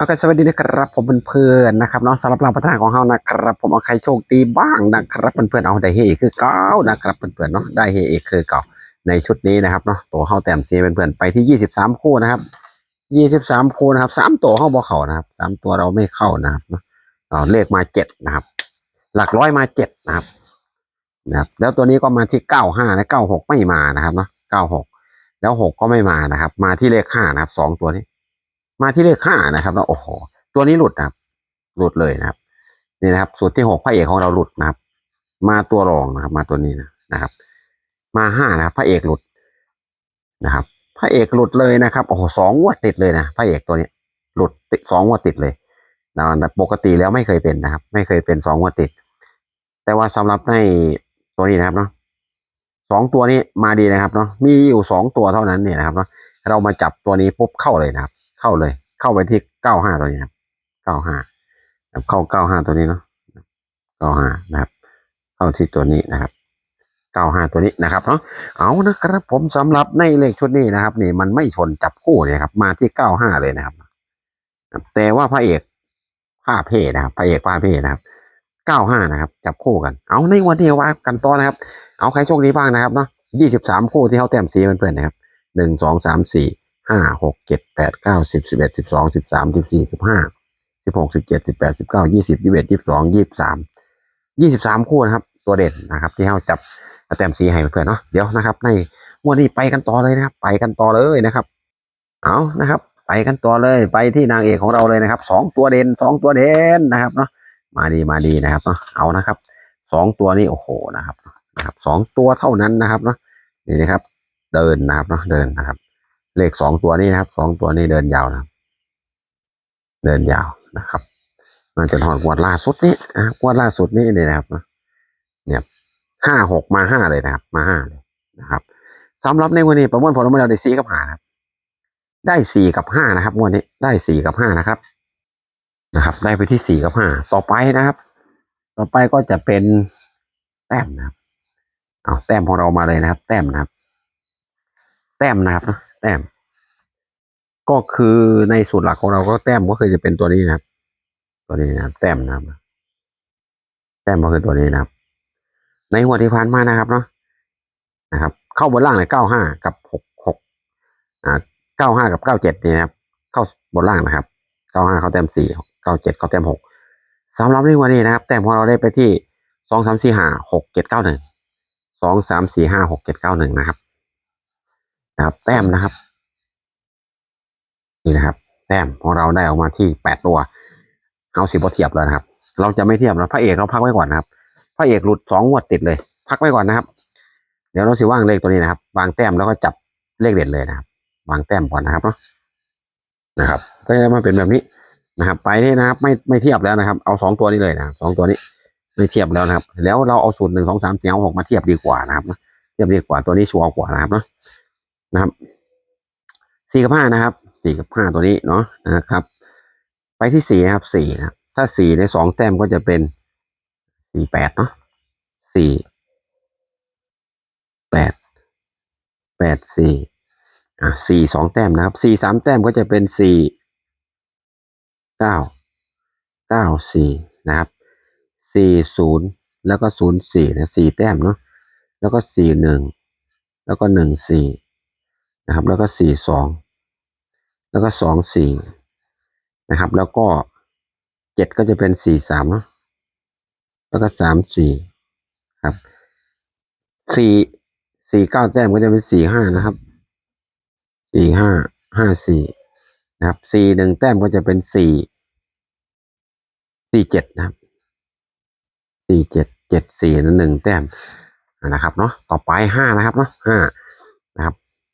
โอเคสวัสดีนะครับผมเป็นเพื่อนๆนะครับเน้องสำหรับเราพัฒนาของเรานะครับ ผมเอาใครโชคดีบ้างนะครับเพื่อนๆเอาได้เฮคือเก้านะครับเพื่อนๆเนาะได้เฮอีกคือเก่าในชุดนี้นะครับเนาะตัวเข้าแต้มซีเพื่อนๆไปที่ยี่สิบสามคู่นะครับยี่สิบสามคู่นะครับสามตัวเข้าบ่เข้านะครับสามตัวเราไม่เข้านะครับเนาะเอเลขมาเจ็ดนะครับ หลักร้อยมาเจ็ดนะครับนะครับแล้วตัวนี้ก็มาที่เก้าห้าและเก้าหกไม่มานะครับเนาะเก้าหกแล้วหกก็ไม่มานะครับ มาที่เลขห้านะครับสองตัวนี้ มาที่เลขห้านะครับแล้วโอ้โห ตัวนี้หลุดนะครับ หลุดเลยนะครับ นี่นะครับ สูตรที่หกพระเอกของเราหลุดนะครับ มาตัวรองนะครับ มาตัวนี้นะนะครับ มาห้านะครับ พระเอกหลุดนะครับ พระเอกหลุดเลยนะครับ โอ้โหสองงวดติดเลยนะ พระเอกตัวนี้หลุดติดสองงวดติดเลยนะปกติแล้วไม่เคยเป็นนะครับ ไม่เคยเป็นสองงวดติด แต่ว่าสำหรับในตัวนี้นะครับเนาะสองตัวนี้มาดีนะครับเนาะมีอยู่สองตัวเท่านั้นเนี่ยนะครับเนาะเรามาจับตัวนี้ปุ๊บเข้าเลยนะครับ เข้าเลย เข้าไปที่เก้าห้าตัวนี้ครับเก้าห้าเข้าเก้าห้าตัวนี้เนาะเก้าห้านะครับ เข้าที่ตัวนี้นะครับเก้าห้าตัวนี้นะครับเนาะเอานะครับผมสำหรับในเลขชุดนี้นะครับ นี่มันไม่ชนจับคู่เนี่ยครับ มาที่เก้าห้าเลยนะครับ แต่ว่าพระเอกผ้าเพนะครับพระเอกผ้าเพนะครับเก้าห้านะครับ จับคู่กัน เอาในวันที่ว่ากันต่อนะครับ เอาใครโชคดีบ้างนะครับเนาะยี่สิบสามคู่ที่เขาแต้มสีเพื่อนๆนะครับหนึ่งสองสามสี่ ห้าหกเจ็ดแปดเก้าสิบสิบเอ็ดสิบสองสิบสามสิบสี่สิบห้าสิบหกสิบเจ็ดสิบแปดสิบเก้ายี่สิบยี่สิบเอ็ดยี่สิบสองยี่สิบสามยี่สิบสามคู่นะครับ ตัวเด่นนะครับ ที่เขาจับแต้มสีให้เพื่อนเนาะเดี๋ยวนะครับ ในงวดนี้ไปกันต่อเลยนะครับ ไปกันต่อเลยนะครับ เอานะครับ ไปกันต่อเลยไปที่นางเอกของเราเลยนะครับสองตัวเด่นสองตัวเด่นนะครับเนาะมาดีมาดีนะครับเนาะเอานะครับสองตัวนี้โอ้โหนะครับนะครับสองตัวเท่านั้นนะครับเนาะนี่นะครับ เดินนะครับเนาะเดินนะครับ เลขสองตัวนี้นะครับสองตัวนี้เดินยาวนะเดินยาวนะครับมาจนหอดงวดล่าสุดนี้อะงวดล่าสุดนี้เนี่ยนะครับเนี่ยห้าหกมาห้าเลยนะครับ มาห้าเลยนะครับสำหรับในวันนี้ประมวลผลออกมาแล้วได้สี่กับห้านครับ ได้สี่กับห้านะครับวดนี้ได้สี่กับห้านะครับ นะครับ ได้ไปที่สี่กับห้าต่อไปนะครับ ต่อไปก็จะเป็นแต้มนะครับเอาแต้มของเรามาเลยนะครับ แต้มนะครับ แต้มนะครับนะ แต้ม ก็คือในสูตรหลักของเราก็แต้มก็คือจะเป็นตัวนี้นะครับ ตัวนี้นะครับ แต้มนะครับ แต้มก็คือตัวนี้นะครับ ในหัวที่ผ่านมานะครับเนาะนะครับ เข้าบนล่างเลยเก้าห้ากับหกหกอ่าเก้าห้ากับเก้าเจ็ดนี่นะครับ เข้าบนล่างนะครับเก้าห้าเข้าแต้มสี่เก้าเจ็ดเข้าแต้มหกสำหรับในวันนี้นะครับ แต้มของเราได้ไปที่สองสามสี่ห้าหกเจ็ดเก้าหนึ่งสองสามสี่ห้าหกเจ็ดเก้าหนึ่งนะครับ นะครับ แต้มนะครับ นี่นะครับ แต้มของเราได้ออกมาที่แปดตัวเอาสิบเทียบแล้วนะครับ เราจะไม่เทียบนะพระเอกเราพักไว้ก่อนนะครับพระเอกหลุดสองงวดติดเลย พักไว้ก่อนนะครับ เดี๋ยวเราสิว่างเลขตัวนี้นะครับ วางแต้มแล้วก็จับเลขเด่นเลยนะครับ วางแต้มก่อนนะครับเนาะนะครับก็จะมาเป็นแบบนี้นะครับ ไปนี่นะครับ ไม่ไม่เทียบแล้วนะครับ เอาสองตัวนี้เลยนะครับสองตัวนี้ไม่เทียบแล้วนะครับ แล้วเราเอาสูตรหนึ่งสองสามสี่เอาหกมาเทียบดีกว่านะครับเทียบดีกว่าตัวนี้ชัวร์กว่านะครับเนาะ นะครับสี่กับห้านะครับสี่กับห้าตัวนี้เนาะนะครับ ไปที่สี่นะครับสี่นะถ้าสี่ในสองแต้มก็จะเป็นสี่แปดเนาะสี่แปดแปดสี่อะสี่สองแต้มนะครับสี่สามแต้มก็จะเป็นสี่เก้าเก้าสี่นะครับสี่ศูนย์แล้วก็ศูนย์สี่นะสี่แต้มเนาะแล้วก็สี่หนึ่งแล้วก็หนึ่งสี่ นะครับ แล้วก็สี่สองแล้วก็สองสี่นะครับ แล้วก็เจ็ดก็จะเป็นสี่สามเนาะแล้วก็สามสี่ครับสี่สี่เก้าแต้มก็จะเป็นสี่ห้านะครับสี่ห้าห้าสี่นะครับสี่หนึ่งแต้มก็จะเป็นสี่สี่เจ็ดนะครับสี่เจ็ดเจ็ดสี่หนึ่งแต้มนะครับเนาะต่อไปห้านะครับเนาะห้า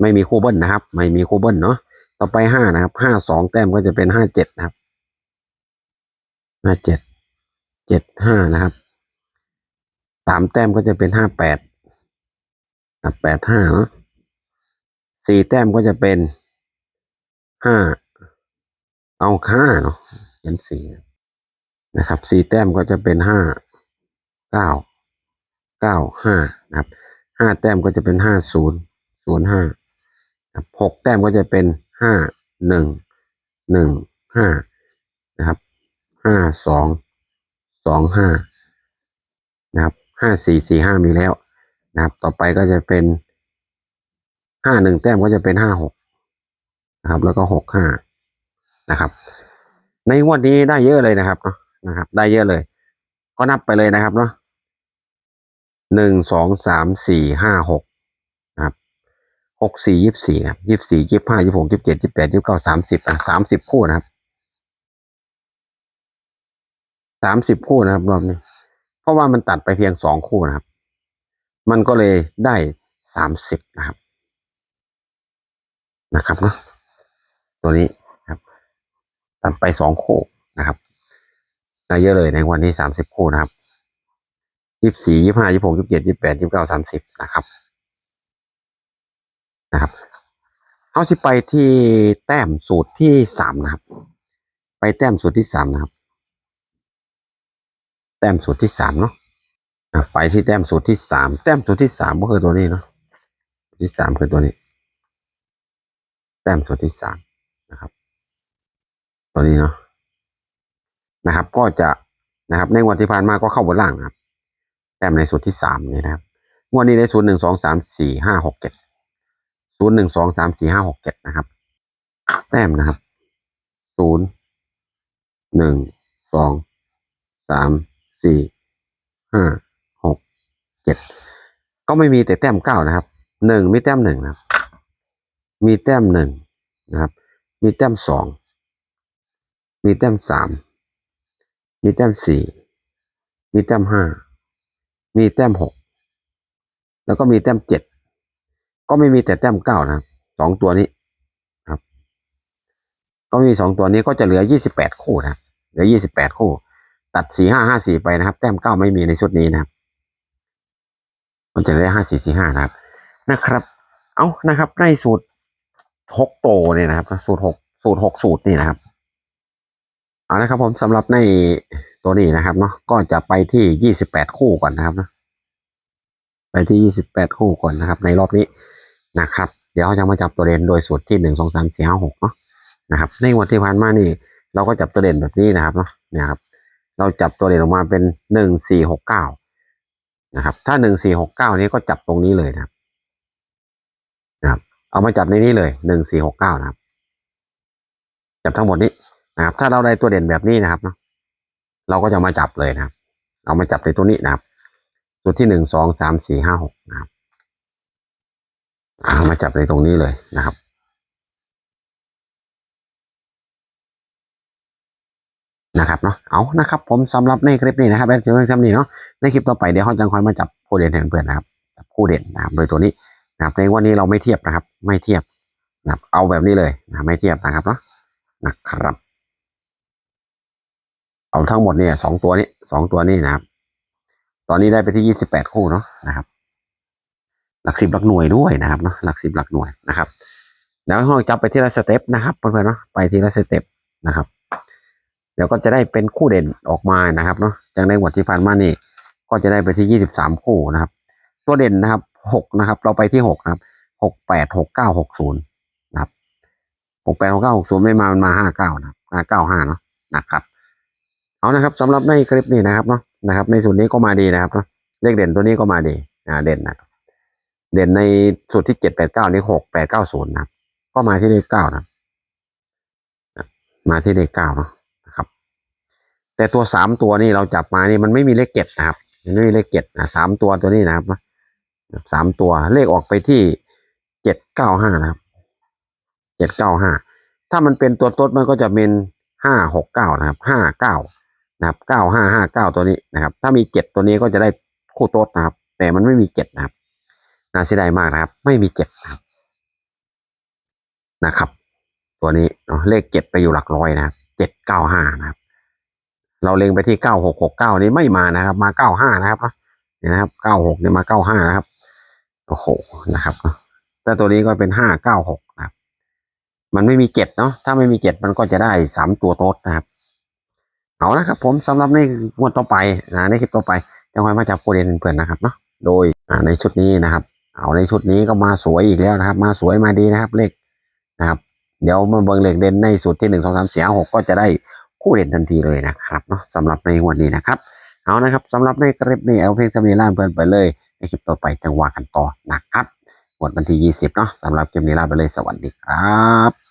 ไม่มีคู่เบิ้ลนะครับ ไม่มีคู่เบิ้ลเนาะต่อไปห้านะครับห้าสองแต้มก็จะเป็นห้าเจ็ดนะครับห้าเจ็ดเจ็ดห้านะครับสามแต้มก็จะเป็นห้าแปดแปดห้าเนาะสี่แต้มก็จะเป็นห้าเอาห้าเนาะเป็นสี่นะครับสี่แต้มก็จะเป็นห้าเก้าเก้าห้านะครับห้าแต้มก็จะเป็นห้าศูนย์ศูนย์ห้า หกแต้มก็จะเป็นห้าหนึ่งหนึ่งห้านะครับห้าสองสองห้านะครับห้าสี่สี่ห้ามีแล้วนะครับ ต่อไปก็จะเป็นห้าหนึ่งแต้มก็จะเป็นห้าหกนะครับ แล้วก็หกห้านะครับ ในงวดนี้ได้เยอะเลยนะครับเนาะนะครับ ได้เยอะเลย ก็นับไปเลยนะครับเนาะหนึ่งสองสามสี่ห้าหก หกสี่ยี่สี่นะครับยี่สี่ยี่ห้ายี่หกยี่เจ็ดยี่แปดยี่เก้าสามสิบอะสามสิบคู่นะครับสามสิบคู่นะครับรอบนี้เพราะว่ามันตัดไปเพียงสองคู่นะครับ มันก็เลยได้สามสิบนะครับ นะครับเนาะตัวนี้ครับ ตัดไปสองคู่นะครับได้เยอะเลยในวันนี้สามสิบคู่นะครับยี่สี่ยี่ห้ายี่หกยี่เจ็ดยี่แปดยี่เก้าสามสิบนะครับ นะครับเอาสิไปที่แต้มสูตรที่สามนะครับ ไปแต้มสูตรที่สามนะครับ แต้มสูตรที่สามเนาะไปที่แต้มสูตรที่สามแต้มสูตรที่สามก็คือตัวนี้เนาะสูตรที่สามคือตัวนี้ แต้มสูตรที่สามนะครับ ตัวนี้เนาะนะครับ ก็จะนะครับ ในวันที่ผ่านมาก็เข้าบนล่างนะครับ แต้มในสูตรที่สามนี่นะครับงวดนี้ในศูนย์หนึ่งสองสามสี่ห้าหกเจ็ด ศูนย์หนึ่งสองสามสี่ห้าหกเจ็ดนะครับ แต้มนะครับศูนย์หนึ่งสองสามสี่ห้าหกเจ็ดก็ไม่มีแต่แต้มเก้านะครับหนึ่งมีแต้มหนึ่งนะครับ มีแต้มหนึ่งนะครับ มีแต้มสองมีแต้มสามมีแต้มสี่มีแต้มห้ามีแต้มหกแล้วก็มีแต้มเจ็ด ก็ไม่มีแต่แต้มเก้านะครับสองตัวนี้ครับ ก็มีสองตัวนี้ก็จะเหลือยี่สิบแปดคู่นะเหลือยี่สิบแปดคู่ ตัดสี่ห้าห้าสี่ไปนะครับ แต้มเก้าไม่มีในชุดนี้นะครับ มันจะเหลือห้าสี่สี่ห้านะครับ นะครับ เอานะครับ ในสูตรหกโตเนี่ยนะครับ สูตรหกสูตรหกสูตรนี่นะครับเอานะครับผมสำหรับในตัวนี้นะครับเนาะก็จะไปที่ยี่สิบแปดคู่ก่อนนะครับนะไปที่ยี่สิบแปดคู่ก่อนนะครับ ในรอบนี้ นะครับ เดี๋ยวเราจะมาจับตัวเด่นโดยสูตรที่หนึ่งสองสามสี่ห้าหกเนาะนะครับ ในวันที่ผ่านมานี่ เราก็จับตัวเด่นแบบนี้นะครับเนาะเนี่ยครับ เราจับตัวเด่นออกมาเป็นหนึ่งสี่หกเก้านะครับ ถ้าหนึ่งสี่หกเก้านี้ก็จับตรงนี้เลยนะครับนะครับ เอามาจับในนี้เลยหนึ่งสี่หกเก้านะครับ จับทั้งหมดนี้นะครับ ถ้าเราได้ตัวเด่นแบบนี้นะครับเนาะเราก็จะมาจับเลยนะครับ เอามาจับในตัวนี้นะครับ ตัวที่หนึ่งสองสามสี่ห้าหกนะครับ อามาจับในตรงนี้เลยนะครับนะครับเนาะเอานะครับ ผมสำหรับในคลิปนี้นะครับแอดจะไม่ทำนี้เนาะในคลิปต่อไปเดี๋ยวเขาจะคอยมาจับคู่เด่นให้เพื่อนนะครับจับคู่เด่นนะครับโดยตัวนี้นะครับในวันนี้เราไม่เทียบนะครับ ไม่เทียบนะครับ เอาแบบนี้เลยนะไม่เทียบนะครับเนาะนะครับ เอาทั้งหมดเนี่ยสองตัวนี้สองตัวนี้นะครับ ตอนนี้ได้ไปที่ยี่สิบแปดคู่เนาะนะครับ หลักสิบหลักหน่วยด้วยนะครับเนาะหลักสิบหลักหน่วยนะครับแล้วห้องจับไปที่ละสเต็ปนะครับเพื่อนๆเนาะไปทีละสเต็ปนะครับเดี๋ยวก็จะได้เป็นคู่เด่นออกมานะครับเนาะจากในงวดที่ผ่านมานี่ ก็จะได้ไปที่ยี่สิบสามคู่นะครับ ตัวเด่นนะครับหกนะครับ เราไปที่หกนะครับหกแปดหกเก้าหกศูนย์นะครับหกแปดหกเก้าหกศูนย์ไม่มามันมาห้าเก้านะครับห้าเก้าห้าเนาะนะครับ เอานะครับสำหรับในคลิปนี้นะครับเนาะนะครับ ในส่วนนี้ก็มาดีนะครับเนาะเลขเด่นตัวนี้ก็มาดีอ่าเด่นนะครับ เด่นในสูตรที่เจ็ดแปดเก้านี่หกแปดเก้าศูนย์นะครับก็มาที่เลขเก้านะมาที่เลขเก้าเนาะนะครับ แต่ตัวสามตัวนี่เราจับมานี่มันไม่มีเลขเจ็ดนะครับไม่มีเลขเจ็ดนะสามตัวตัวนี้นะครับสามตัวเลขออกไปที่เจ็ดเก้าห้านะครับเจ็ดเก้าห้าถ้ามันเป็นตัวต้นมันก็จะเป็นห้าหกเก้านะครับห้าเก้านะครับเก้าห้าห้าเก้าตัวนี้นะครับ ถ้ามีเจ็ดตัวนี้ก็จะได้คู่โต๊ดนะครับ แต่มันไม่มีเจ็ดนะครับ น่าเสียดายมากนะครับ ไม่มีเจ็ดนะครับนะครับ ตัวนี้เนาะเลขเจ็ดไปอยู่หลักร้อยนะครับเจ็ดเก้าห้านะครับ เราเล็งไปที่เก้าหกหกเก้านี้ไม่มานะครับ มาเก้าห้านะครับเนี่ยนะครับเก้าหกเนี่ยมาเก้าห้านะครับโอ้โหนะครับแต่ตัวนี้ก็เป็นห้าเก้าหกนะครับ มันไม่มีเจ็ดเนาะถ้าไม่มีเจ็ดมันก็จะได้สามตัวโต๊ดนะครับเอาละครับผมสำหรับในงวดต่อไปนะในคลิปต่อไปจะคอยมาจับโปรเดนเพื่อนนะครับเนาะโดยในชุดนี้นะครับ เอาในชุดนี้ก็มาสวยอีกแล้วนะครับ มาสวยมาดีนะครับ เลขนะครับ เดี๋ยวมาเบิ่งเลขเด่นในสูตรที่หนึ่งสองสามสี่ห้าหกก็จะได้คู่เด่นทันทีเลยนะครับเนาะสำหรับในวันนี้นะครับ เอานะครับสำหรับในคลิปนี้เอาเพลงสมีล่าเพื่อนไปเลยในคลิปต่อไปจังหวะกันต่อนะครับวันที่ยี่สิบเนาะสำหรับคลิปนี้ลาไปเลยสวัสดีครับ